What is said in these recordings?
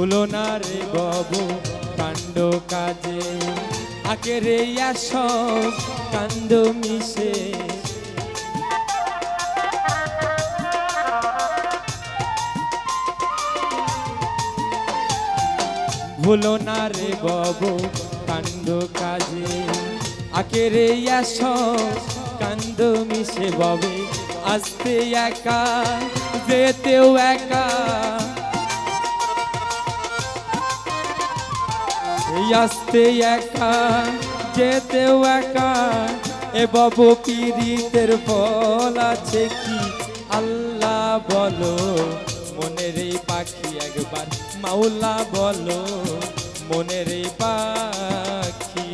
ভুলো রে গব, কাণ্ড কাজে। আকে রে সব কাণ্ড মিশে। ভুলো রে গব, কাণ্ড কাজে। আকে রে সব কাণ্ড মিশে। ববে, আসতে একা, যেতেও একা। এই আসতে একা, যেতেও একা, এ বাবু পীড়িতের ফল আছে কি? আল্লাহ বলো, মনের এই পাখি একবার, মাওলা বলো, মনের এই পাখি।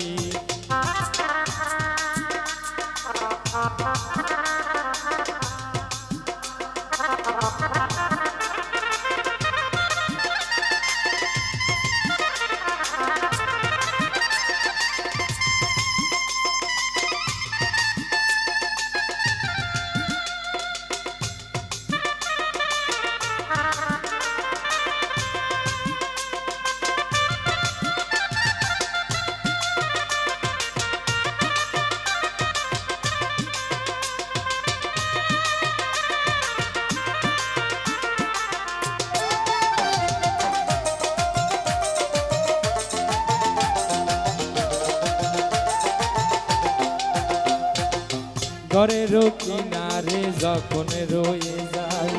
ঘরের কিনারে যখন রয়ে যায়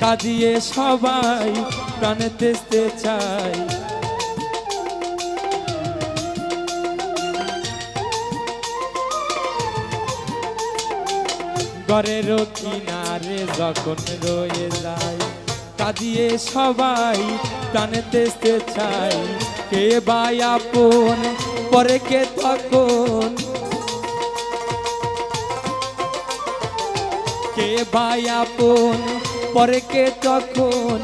কাঁদিয়ে সবাই প্রাণে তেসতে চাই ঘরের কিনারে যখন রয়ে যায় কাঁদিয়ে সবাই প্রাণে তেসতে চাই কে বাই আপন, পরে কে তখন ভাই আপন পরে কে তখন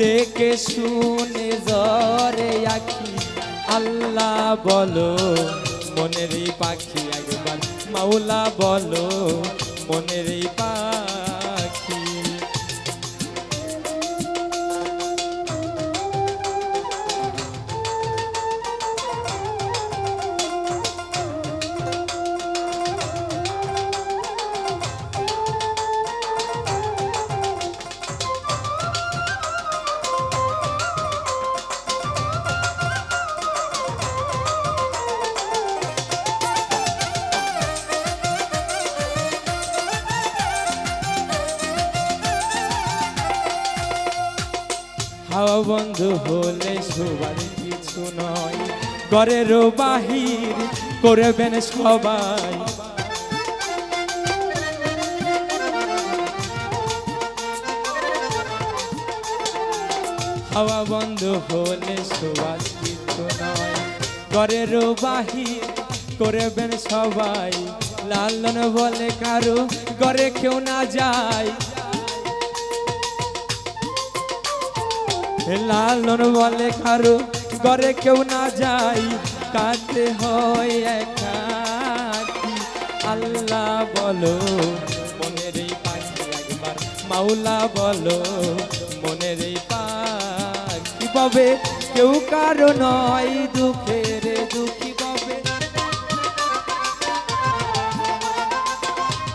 দেখে শুনে জরে আখি। আল্লাহ বলো মনের এই পাখি একবার, মাওলা বলো মনের পাখি বন্ধ হলে সবার কিছু নয়। ঘরেরও বাহির করবেন সবাই। হাওয়া বন্ধ হলে সবার কিছু নয়। ঘরেরও বাহির করবেন সবাই। লালন বলে কারও ঘরে কেউ না যায়। লালন বলে কারও, ঘরে কেউ না যাই, কাঁদতে হয় একাকি। আল্লাহ বলো, মনের এই পাখি একবার, মাওলা বলো, মনের এই পাখি পাবে। কেউ কারও নয় দুঃখের দুঃখী পাবে।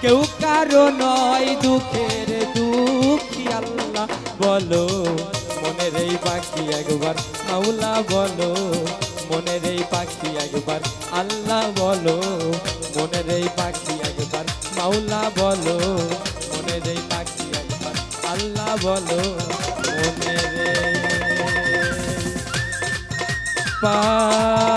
কেউ কারও নয় দুঃখের দুঃখী, আল্লাহ বলো। মনের এই পাখি একবার, মাওলা বলো, মনের এই পাখি একবার, আল্লাহ বলো, মনের এই পাখি একবার, মাওলা বলো, মনের এই পাখি একবার, আল্লাহ বলো, মনের পা